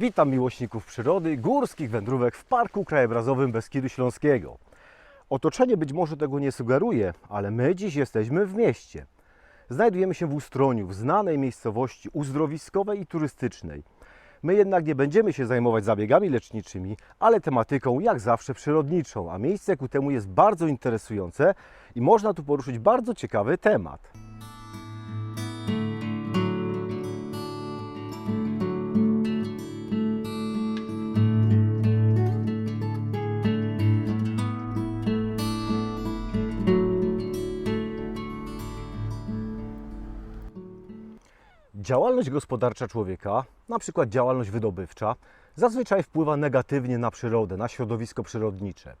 Witam miłośników przyrody, górskich wędrówek w Parku Krajobrazowym Beskidu Śląskiego. Otoczenie być może tego nie sugeruje, ale my dziś jesteśmy w mieście. Znajdujemy się w Ustroniu, w znanej miejscowości uzdrowiskowej i turystycznej. My jednak nie będziemy się zajmować zabiegami leczniczymi, ale tematyką jak zawsze przyrodniczą, a miejsce ku temu jest bardzo interesujące i można tu poruszyć bardzo ciekawy temat. Działalność gospodarcza człowieka, na przykład działalność wydobywcza, zazwyczaj wpływa negatywnie na przyrodę, na środowisko przyrodnicze.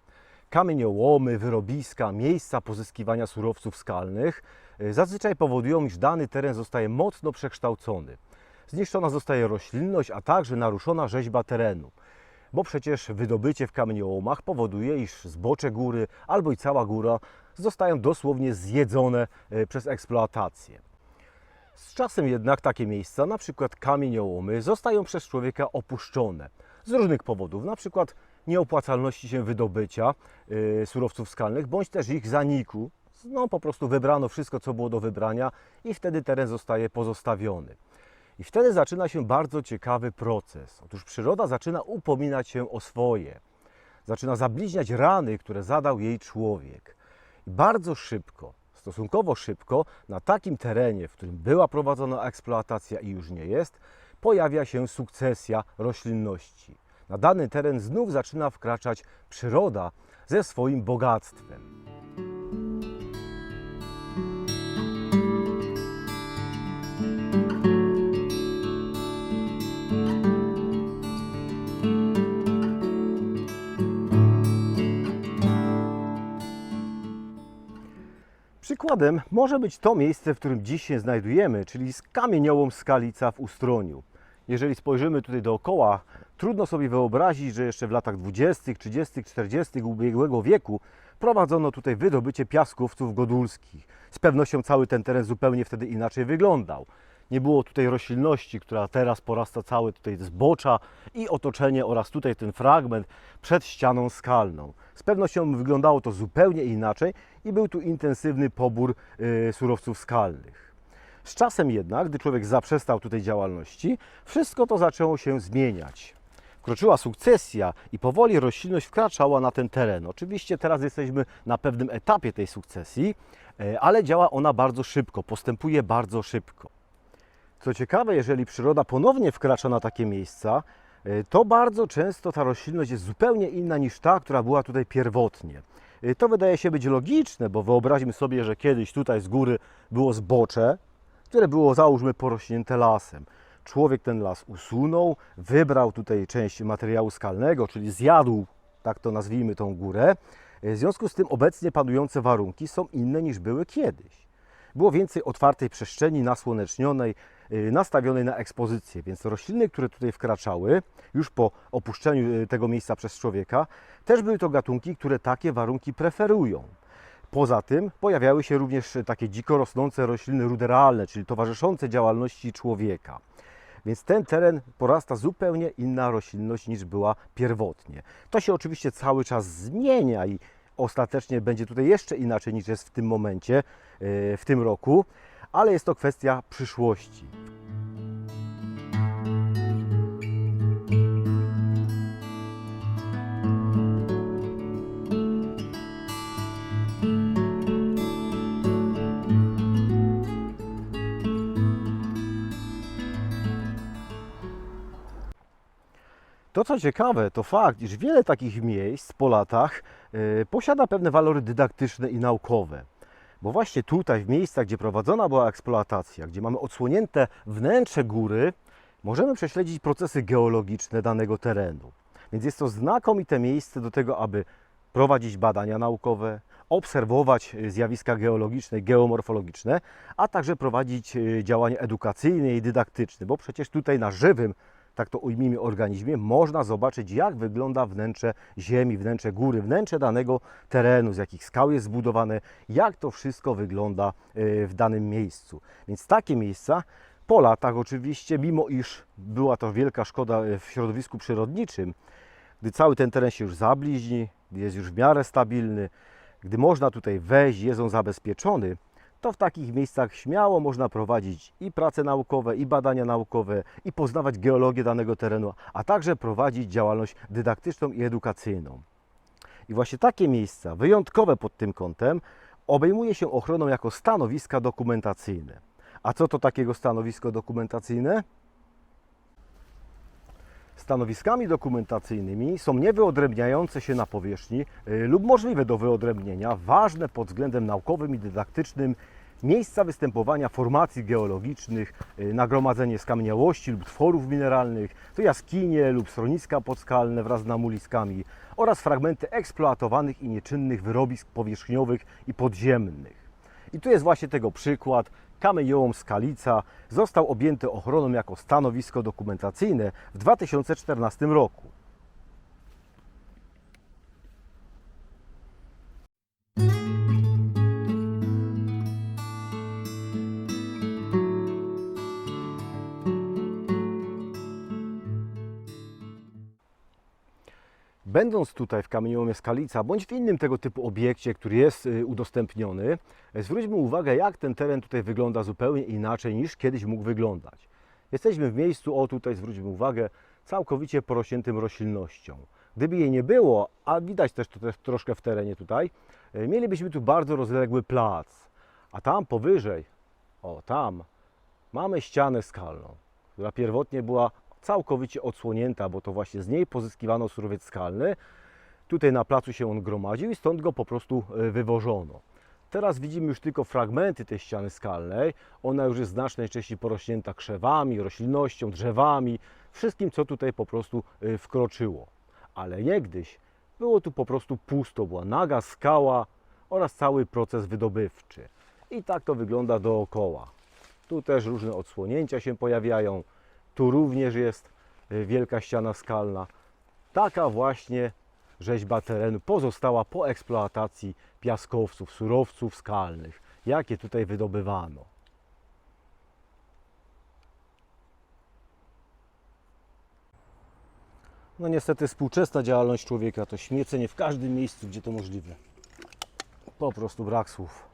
Kamieniołomy, wyrobiska, miejsca pozyskiwania surowców skalnych y, zazwyczaj powodują, iż dany teren zostaje mocno przekształcony. Zniszczona zostaje roślinność, a także naruszona rzeźba terenu. Bo przecież wydobycie w kamieniołomach powoduje, iż zbocze góry albo i cała góra zostają dosłownie zjedzone y, przez eksploatację. Z czasem jednak takie miejsca, na przykład kamieniołomy, zostają przez człowieka opuszczone z różnych powodów, na przykład nieopłacalności się wydobycia y, surowców skalnych, bądź też ich zaniku. No po prostu wybrano wszystko, co było do wybrania i wtedy teren zostaje pozostawiony. I wtedy zaczyna się bardzo ciekawy proces. Otóż przyroda zaczyna upominać się o swoje. Zaczyna zabliźniać rany, które zadał jej człowiek. I bardzo szybko, stosunkowo szybko, na takim terenie, w którym była prowadzona eksploatacja i już nie jest, pojawia się sukcesja roślinności. Na dany teren znów zaczyna wkraczać przyroda ze swoim bogactwem. Przykładem może być to miejsce, w którym dziś się znajdujemy, czyli kamieniołom Skalica w Ustroniu. Jeżeli spojrzymy tutaj dookoła, trudno sobie wyobrazić, że jeszcze w latach 20., 30., 40. ubiegłego wieku prowadzono tutaj wydobycie piaskowców godulskich. Z pewnością cały ten teren zupełnie wtedy inaczej wyglądał. Nie było tutaj roślinności, która teraz porasta całe tutaj zbocza i otoczenie oraz tutaj ten fragment przed ścianą skalną. Z pewnością wyglądało to zupełnie inaczej i był tu intensywny pobór y, surowców skalnych. Z czasem jednak, gdy człowiek zaprzestał tutaj działalności, wszystko to zaczęło się zmieniać. Wkroczyła sukcesja i powoli roślinność wkraczała na ten teren. Oczywiście teraz jesteśmy na pewnym etapie tej sukcesji, e, ale działa ona bardzo szybko, postępuje bardzo szybko. Co ciekawe, jeżeli przyroda ponownie wkracza na takie miejsca, y, to bardzo często ta roślinność jest zupełnie inna niż ta, która była tutaj pierwotnie. Y, To wydaje się być logiczne, bo wyobraźmy sobie, że kiedyś tutaj z góry było zbocze, które było załóżmy porośnięte lasem. Człowiek ten las usunął, wybrał tutaj część materiału skalnego, czyli zjadł, tak to nazwijmy, tą górę. Y, W związku z tym obecnie panujące warunki są inne niż były kiedyś. Było więcej otwartej przestrzeni nasłonecznionej, y, nastawionej na ekspozycję, więc rośliny, które tutaj wkraczały już po opuszczeniu y, tego miejsca przez człowieka, też były to gatunki, które takie warunki preferują. Poza tym pojawiały się również takie dziko rosnące rośliny ruderalne, czyli towarzyszące działalności człowieka. Więc ten teren porasta zupełnie inna roślinność niż była pierwotnie. To się oczywiście cały czas zmienia i ostatecznie będzie tutaj jeszcze inaczej niż jest w tym momencie, yy, w tym roku, ale jest to kwestia przyszłości. To co ciekawe, to fakt, iż wiele takich miejsc po latach y, posiada pewne walory dydaktyczne i naukowe. Bo właśnie tutaj, w miejscach, gdzie prowadzona była eksploatacja, gdzie mamy odsłonięte wnętrze góry, możemy prześledzić procesy geologiczne danego terenu. Więc jest to znakomite miejsce do tego, aby prowadzić badania naukowe, obserwować y, zjawiska geologiczne, geomorfologiczne, a także prowadzić y, działania edukacyjne i dydaktyczne, bo przecież tutaj na żywym tak to ujmijmy, organizmie, można zobaczyć, jak wygląda wnętrze ziemi, wnętrze góry, wnętrze danego terenu, z jakich skał jest zbudowane, jak to wszystko wygląda y, w danym miejscu. Więc takie miejsca Po latach oczywiście, mimo iż była to wielka szkoda e, w środowisku przyrodniczym, gdy cały ten teren się już zabliźni, jest już w miarę stabilny, gdy można tutaj wejść, jest on zabezpieczony, to w takich miejscach śmiało można prowadzić i prace naukowe, i badania naukowe, i poznawać geologię danego terenu, a także prowadzić działalność dydaktyczną i edukacyjną. I właśnie takie miejsca, wyjątkowe pod tym kątem, obejmuje się ochroną jako stanowiska dokumentacyjne. A co to takiego stanowisko dokumentacyjne? Stanowiskami dokumentacyjnymi są niewyodrębniające się na powierzchni y, lub możliwe do wyodrębnienia, ważne pod względem naukowym i dydaktycznym miejsca występowania formacji geologicznych, y, nagromadzenie skamieniałości lub tworów mineralnych, to jaskinie lub schroniska podskalne wraz z namuliskami oraz fragmenty eksploatowanych i nieczynnych wyrobisk powierzchniowych i podziemnych. I tu jest właśnie tego przykład. Kamieniołom Skalica został objęty ochroną jako stanowisko dokumentacyjne w 2014 roku. Będąc tutaj w kamieniołomie Skalica, bądź w innym tego typu obiekcie, który jest y, udostępniony, y, zwróćmy uwagę, jak ten teren tutaj wygląda zupełnie inaczej niż kiedyś mógł wyglądać. Jesteśmy w miejscu, o tutaj zwróćmy uwagę, całkowicie porośniętym roślinnością. Gdyby jej nie było, a widać też to też troszkę w terenie tutaj, y, mielibyśmy tu bardzo rozległy plac. A tam powyżej, o tam, mamy ścianę skalną, która pierwotnie była całkowicie odsłonięta, bo to właśnie z niej pozyskiwano surowiec skalny. Tutaj na placu się on gromadził i stąd go po prostu e, wywożono. Teraz widzimy już tylko fragmenty tej ściany skalnej. Ona już jest w znacznej części porośnięta krzewami, roślinnością, drzewami, wszystkim, co tutaj po prostu e, wkroczyło. Ale niegdyś było tu po prostu pusto, była naga skała oraz cały proces wydobywczy. I tak to wygląda dookoła. Tu też różne odsłonięcia się pojawiają. Tu również jest y, wielka ściana skalna. Taka właśnie rzeźba terenu pozostała po eksploatacji piaskowców, surowców skalnych, jakie tutaj wydobywano. No niestety współczesna działalność człowieka to śmiecenie w każdym miejscu, gdzie to możliwe. Po prostu brak słów.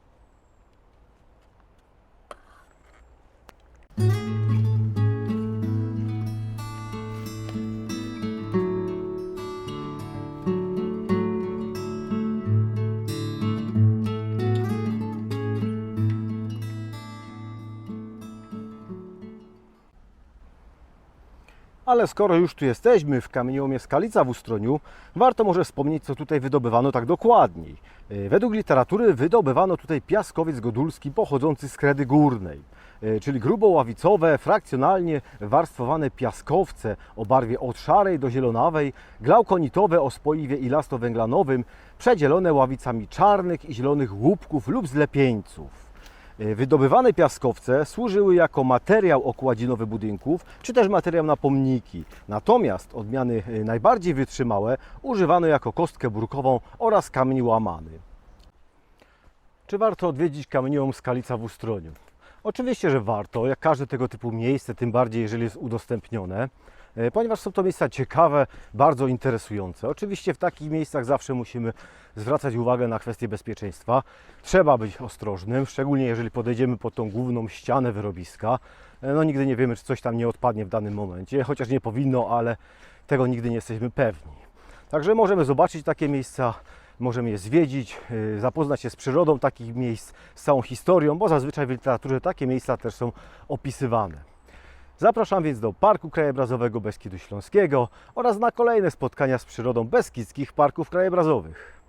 Ale skoro już tu jesteśmy w kamieniołomie Skalica w Ustroniu, warto może wspomnieć, co tutaj wydobywano tak dokładniej. E, Według literatury wydobywano tutaj piaskowiec godulski pochodzący z kredy górnej, e, czyli gruboławicowe, frakcjonalnie warstwowane piaskowce o barwie od szarej do zielonawej, glaukonitowe o spoiwie ilastowęglanowym, przedzielone ławicami czarnych i zielonych łupków lub zlepieńców. E, Wydobywane piaskowce służyły jako materiał okładzinowy budynków, czy też materiał na pomniki. Natomiast odmiany e, najbardziej wytrzymałe używano jako kostkę burkową oraz kamień łamany. Czy warto odwiedzić kamieniołom Skalica w Ustroniu? Oczywiście, że warto, jak każde tego typu miejsce, tym bardziej jeżeli jest udostępnione, ponieważ są to miejsca ciekawe, bardzo interesujące. Oczywiście w takich miejscach zawsze musimy zwracać uwagę na kwestie bezpieczeństwa. Trzeba być ostrożnym, szczególnie jeżeli podejdziemy pod tą główną ścianę wyrobiska. E, No nigdy nie wiemy, czy coś tam nie odpadnie w danym momencie, chociaż nie powinno, ale tego nigdy nie jesteśmy pewni. Także możemy zobaczyć takie miejsca, możemy je zwiedzić, yy, zapoznać się z przyrodą takich miejsc, z całą historią, bo zazwyczaj w literaturze takie miejsca też są opisywane. Zapraszam więc do Parku Krajobrazowego Beskidu Śląskiego oraz na kolejne spotkania z przyrodą beskidzkich parków krajobrazowych.